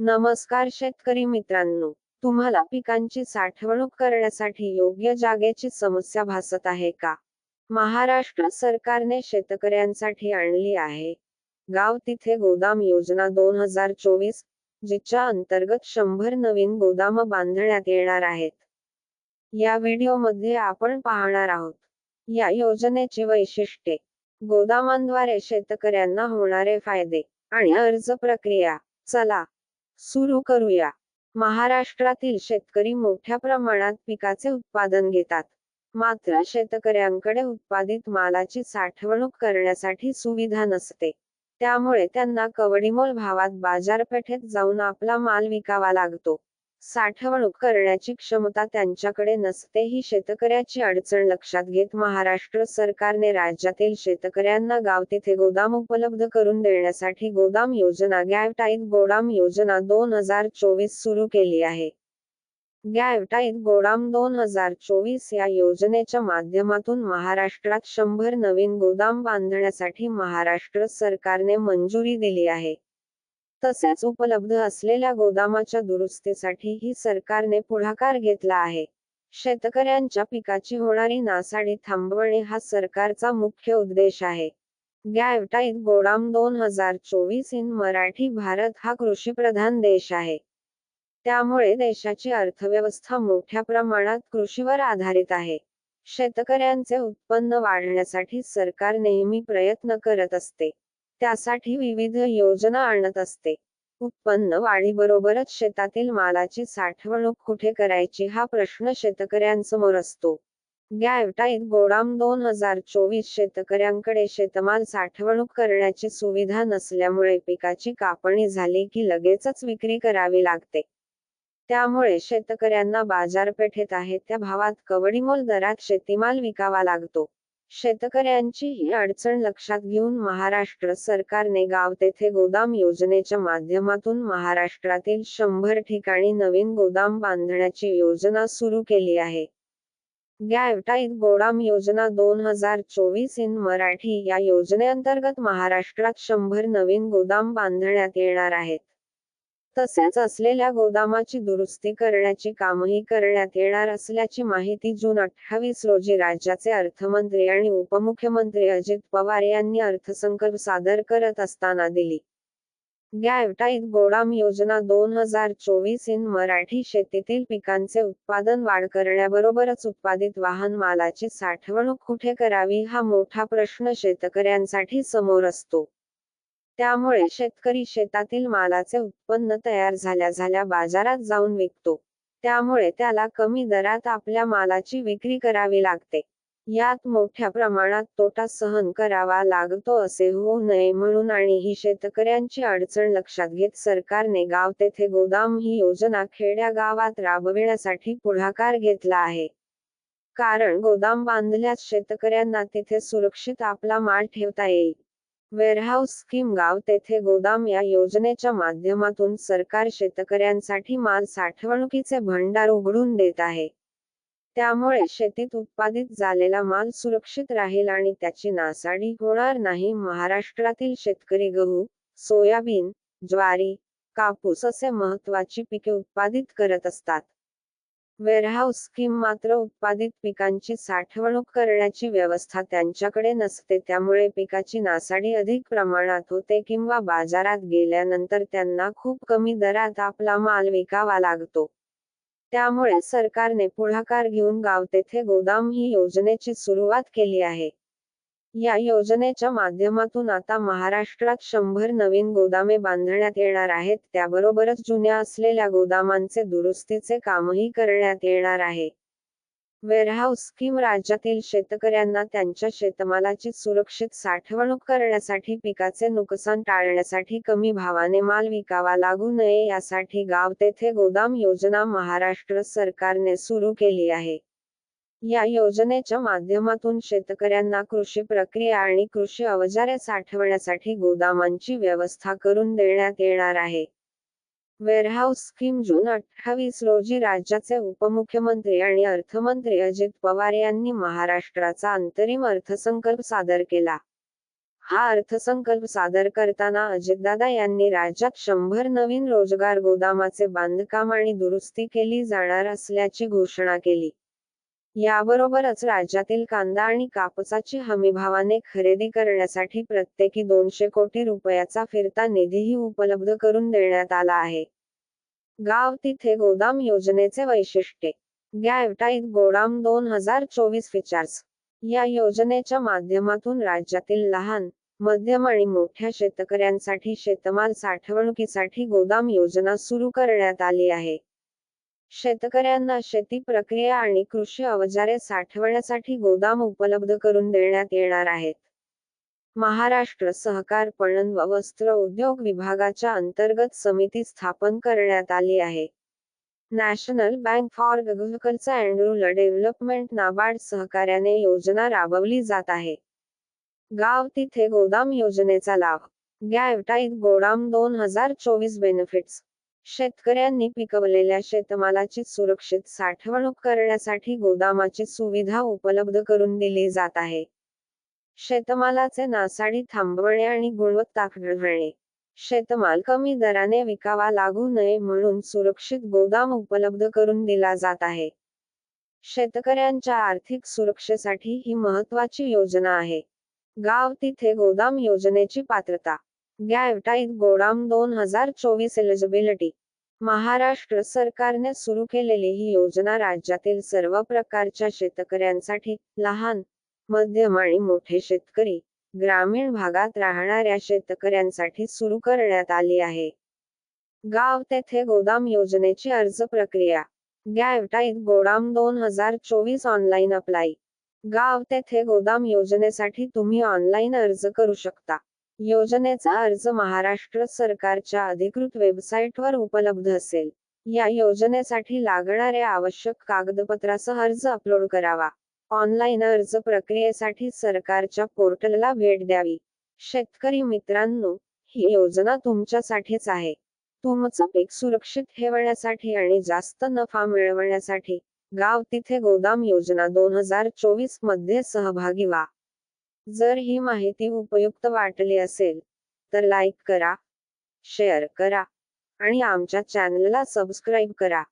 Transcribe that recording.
नमस्कार शेतकरी मित्रांनो तुम्हाला पिकांची साठवणूक करण्यासाठी योग्य जागेची समस्या भासत आहे का? महाराष्ट्र सरकारने शेतकऱ्यांसाठी आणली आहे. गाव तिथे गोदाम योजना दोन हजार चोवीस जिच्या अंतर्गत शंभर नवीन गोदाम बांधण्यात येणार आहेत. या व्हिडिओमध्ये आपण पाहणार आहोत या योजनेची वैशिष्ट्ये गोदामांद्वारे शेतकऱ्यांना होणारे फायदे आणि अर्ज प्रक्रिया. चला सुरू करूया. महाराष्ट्रातील शेतकरी मोठ्या प्रमाणात पिकाचे उत्पादन घेतात. मात्र शेतकऱ्यांकडे उत्पादित मालाची साठवणूक करण्यासाठी सुविधा नसते. त्यामुळे त्यांना कवडीमोल भावात बाजारपेठेत जाऊन आपला माल विकावा लागतो. साठवणूक करण्याची क्षमता त्यांच्याकडे नसते ही शेतकऱ्याची अडचण लक्षात घेत महाराष्ट्र सरकारने राज्यातील शेतकऱ्यांना गाव तिथे गोदाम उपलब्ध करून देण्यासाठी गोदाम योजना गॅवटाईत गोदाम योजना दोन हजार चोवीस सुरू केली आहे. गॅवटाईत गोदाम दोन हजार चोवीस या योजनेच्या माध्यमातून महाराष्ट्रात शंभर नवीन गोदाम बांधण्यासाठी महाराष्ट्र सरकारने मंजुरी दिली आहे. तसेच उपलब्ध असलेल्या गोदामाच्या दुरुस्तीसाठीही सरकारने पुढाकार घेतला आहे. शेतकऱ्यांच्या पिकाची होणारी नासाडी थांबवणे हा सरकारचा मुख्य उद्देश आहे. गॅवटाईत गोदाम दोन हजार चोवीस इन मराठी भारत हा कृषीप्रधान देश आहे. त्यामुळे देशाची अर्थव्यवस्था मोठ्या प्रमाणात कृषीवर आधारित आहे. शेतकऱ्यांचे उत्पन्न वाढण्यासाठी सरकार नेहमी प्रयत्न करत असते. त्यासाठी विविध योजना आणत असते. उत्पन्न वाढीबरोबरच शेतातील मालाची साठवणूक कुठे करायची हा प्रश्न शेतकऱ्यांसमोर असतो. गॅवटाईत गोडाम दोन हजार चोवीस शेतकऱ्यांकडे शेतमाल साठवणूक करण्याची सुविधा नसल्यामुळे पिकाची कापणी झाली की लगेचच विक्री करावी लागते. त्यामुळे शेतकऱ्यांना बाजारपेठेत आहे त्या भावात कवडीमोल दरात शेतीमाल विकावा लागतो. शेतकऱ्यांची ही अडचण लक्षात घेऊन महाराष्ट्र सरकारने गाव तेथे गोदाम योजनेच्या माध्यमातून महाराष्ट्रातील शंभर ठिकाणी नवीन गोदाम बांधण्याची योजना सुरू केली आहे. गॅवटाईत गोदाम योजना दोन हजार चोवीस इन मराठी या योजनेअंतर्गत महाराष्ट्रात शंभर नवीन गोदाम बांधण्यात येणार आहेत. तसेच असलेल्या गोदामाची दुरुस्ती करण्याची कामही करण्यात येणार असल्याची माहिती जून अठ्ठावीस रोजी राज्याचे अर्थमंत्री आणि उपमुख्यमंत्री अजित पवार यांनी अर्थसंकल्प सादर करत असताना दिली. गॅवटाईत गोदाम योजना दोन हजार चोवीस इन मराठी शेतीतील पिकांचे उत्पादन वाढ करण्याबरोबरच उत्पादित वाहन मालाची साठवणूक कुठे करावी हा मोठा प्रश्न शेतकऱ्यांसाठी समोर असतो. त्यामुळे शेतकरी शेतातील मालाचे उत्पन्न तयार झाल्या झाल्या बाजारात जाऊन विकतो. त्यामुळे त्याला कमी दरात आपल्या मालाची विक्री करावी लागते. यात मोठ्या प्रमाणात तोटा सहन करावा लागतो असे होऊ नये म्हणून आणि ही शेतकऱ्यांची अडचण लक्षात घेत सरकारने गाव तेथे गोदाम ही योजना खेड्या गावात राबविण्यासाठी पुढाकार घेतला आहे. कारण गोदाम बांधल्यास शेतकऱ्यांना तिथे सुरक्षित आपला माल ठेवता येईल. वेअरहाऊस स्कीम गाव तेथे गोदाम या योजनेच्या माध्यमातून सरकार शेतकऱ्यांसाठी माल साठवणुकीचे भंडार उघडून देत आहे. त्यामुळे शेतीत उत्पादित झालेला माल सुरक्षित राहील आणि त्याची नासाडी होणार नाही. महाराष्ट्रातील शेतकरी गहू सोयाबीन ज्वारी कापूस असे महत्वाची पिके उत्पादित करत असतात. वेअरहाऊस स्कीम मात्र उत्पादित पिकांची साठवणूक करण्याची व्यवस्था त्यांच्याकडे नसते त्यामुळे पिकाची नासाडी अधिक प्रमाणात होते किंवा बाजारात गेल्यानंतर त्यांना खूप कमी दरात आपला माल विकावा लागतो. त्यामुळे सरकारने पुढाकार घेऊन गाव तेथे गोदाम ही योजनेची सुरुवात केली आहे. या योजनेच्या माध्यमातून आता महाराष्ट्रात शंभर नवीन गोदामे बांधण्यात येणार आहेत. त्याबरोबरच जुन्या असलेल्या गोदामांचे दुरुस्तीचे कामही करण्यात येणार आहे. वेअरहाऊस स्कीम राज्यातील शेतकऱ्यांना त्यांच्या शेतमालाची सुरक्षित साठवणूक करण्यासाठी पिकाचे नुकसान टाळण्यासाठी कमी भावाने माल विकावा लागू नये यासाठी गाव तेथे गोदाम योजना महाराष्ट्र सरकारने सुरू केली आहे. या योजनेच्या माध्यमातून शेतकऱ्यांना कृषी प्रक्रिया आणि कृषी अवजारे साठवण्यासाठी गोदामांची व्यवस्था करून देण्यात येणार आहे. वेअरहाऊस स्कीम जून अठ्ठावीस रोजी राज्याचे उपमुख्यमंत्री आणि अर्थमंत्री अजित पवार यांनी महाराष्ट्राचा अंतरिम अर्थसंकल्प सादर केला. हा अर्थसंकल्प सादर करताना अजितदादा यांनी राज्यात शंभर नवीन रोजगार गोदामाचे बांधकाम आणि दुरुस्ती केली जाणार असल्याची घोषणा केली. याबरोबरच राज्यातील कांदा आणि कापसाची हमीभावाने खरेदी करण्यासाठी प्रत्येकी दोनशे कोटी रुपयाचा फिरता निधीही उपलब्ध करून देण्यात आला आहे. गाव तिथे गोदाम योजनेचे वैशिष्ट्ये. गॅवटाईत गोदाम दोन हजार चोवीस फीचर्स या योजनेच्या माध्यमातून राज्यातील लहान मध्यम आणि मोठ्या शेतकऱ्यांसाठी शेतमाल साठवणुकीसाठी गोदाम योजना सुरू करण्यात आली आहे. शेतकऱ्यांना शेती प्रक्रिया आणि कृषी अवजारे साठवण्यासाठी गोदाम उपलब्ध करून देण्यात येणार आहेत. महाराष्ट्र सहकार पणन व वस्त्र उद्योग विभागाच्या अंतर्गत समिती स्थापन करण्यात आली आहे. National bank for agriculture and rural development NABARD सहकार्याने योजना राबवली जात आहे. गाव तिथे गोदाम योजनेचा लाभ. गॅवटाईत गोदाम दोन हजार चोवीस बेनिफिट्स. शेतकऱ्यांनी पिकवलेल्या शेतमालाची सुरक्षित साठवणूक करण्यासाठी गोदामाची सुविधा उपलब्ध करून दिली जात आहे. शेतमालाचे नासाडी थांबवणे आणि गुणवत्ता घडवणे शेतमाल कमी दराने विकावा लागू नये म्हणून सुरक्षित गोदाम उपलब्ध करून दिला जात आहे. शेतकऱ्यांच्या आर्थिक सुरक्षेसाठी ही महत्वाची योजना आहे. गाव तिथे गोदाम योजनेची पात्रता गॅवटाईत गोदाम दोन हजार चोवीस एलिजिबिलिटी महाराष्ट्र सरकारने सुरू केलेली ही योजना राज्यातील सर्व प्रकारच्या शेतकऱ्यांसाठी लहान मध्यम आणि मोठे शेतकरी ग्रामीण भागात राहणाऱ्या शेतकऱ्यांसाठी सुरू करण्यात आली आहे. गाव तेथे गोदाम योजनेची अर्ज प्रक्रिया. गॅवटाईत गोदाम दोन हजार चोवीस ऑनलाईन अप्लाई गाव तेथे गोदाम योजनेसाठी तुम्ही ऑनलाईन अर्ज करू शकता. योजनेचा अर्ज महाराष्ट्र सरकारच्या अधिकृत वेबसाईटवर उपलब्ध असेल. या योजनेसाठी लागणाऱ्या आवश्यक कागदपत्रासह अर्ज अपलोड करावा. ऑनलाईन अर्ज प्रक्रियेसाठी सरकारच्या पोर्टलला भेट द्यावी. शेतकरी मित्रांनो ही योजना तुमच्यासाठीच आहे. तुमचं पीक सुरक्षित ठेवण्यासाठी आणि जास्त नफा मिळवण्यासाठी गाव तिथे गोदाम योजना दोन हजार चोवीसमध्ये सहभागी व्हा. जर ही माहिती उपयुक्त वाटली असेल तर लाईक करा शेअर करा आणि आमच्या चॅनलला सबस्क्राईब करा.